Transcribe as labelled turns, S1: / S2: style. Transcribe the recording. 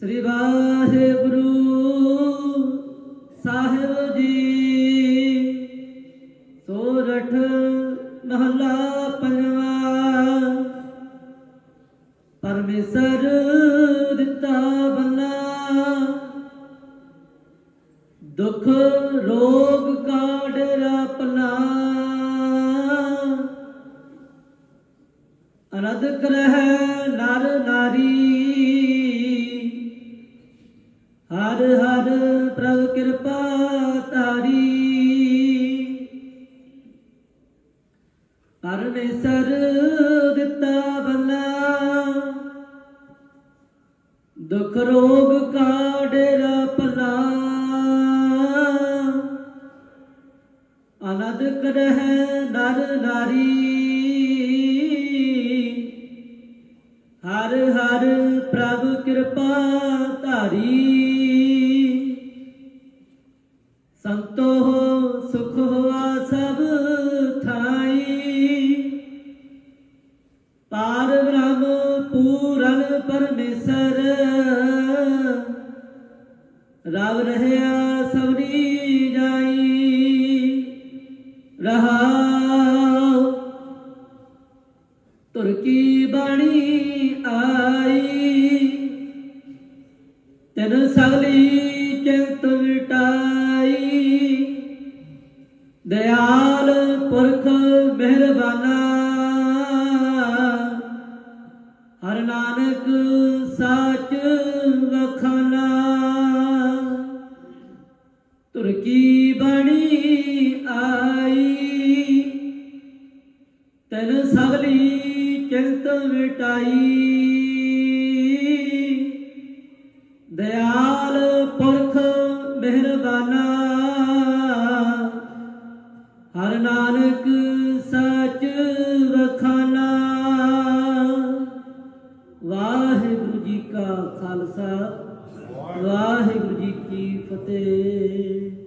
S1: ਸ੍ਰੀ ਵਾਹਿਗੁਰੂ ਸਾਹਿਬ ਜੀ ਸੋਰਠ ਮਹਲਾ ਪੰਜਵਾ। ਪਰਮੇਸ਼ਰ ਦਿੱਤਾ ਬੰਨਾ। ਦੁੱਖ ਰੋਗ ਕਾ ਡੇਰਾ ਅਨਦ ਕਰਹਿ ਨਰ ਨਾਰੀ। ਹਰ ਹਰ ਪ੍ਰਭ ਕਿਰਪਾ ਤਾਰੀ ਪਰਮੇਸ਼ਰ ਦਿੱਤਾ ਬੰਨਾ ਦੁਖ ਰੋਗ ਕਾ ਡੇਰਾ ਪਨਾ ਅਨਦ ਕਰਹਿ ਨਰ ਨਾਰੀ। ਕਿਰਪਾ ਧਾਰੀ। ਸੰਤੋ ਹੋ, ਸੁਖ ਹੋਆ ਸਭ ਥਾਈ। ਪਾਰ ਬ੍ਰਹਮ ਪੂਰਨ ਪਰਮੇਸ਼ਰ। ਰਵ ਰਹਿਆ ਸਭਰੀ ਜਾਈ। ਰਹਾਉ ਤੁਰਕੀ ਬਾਣੀ ਆਈ। ਤਨ ਸਗਲੀ ਚਿੰਤ ਮਿਟਾਈ ਦਇਆਲ ਪੁਰਖ ਮਿਹਰਬਾਨਾ। ਹਰ ਨਾਨਕ ਸਾਚ ਵਖਾਨਾ। ਤੁਰ ਕੀ ਬਾਣੀ ਆਈ। ਤਨ ਸਗਲੀ ਚਿੰਤ ਮਿਟਾਈ ਦਇਆਲ ਪੁਰਖ ਮਿਹਰਬਾਨਾ। ਹਰ ਨਾਨਕ ਸੱਚ ਵਖਾਨਾ ਵਾਹਿਗੁਰੂ ਜੀ ਕਾ ਖਾਲਸਾ, ਵਾਹਿਗੁਰੂ ਜੀ ਕੀ ਫਤਿਹ।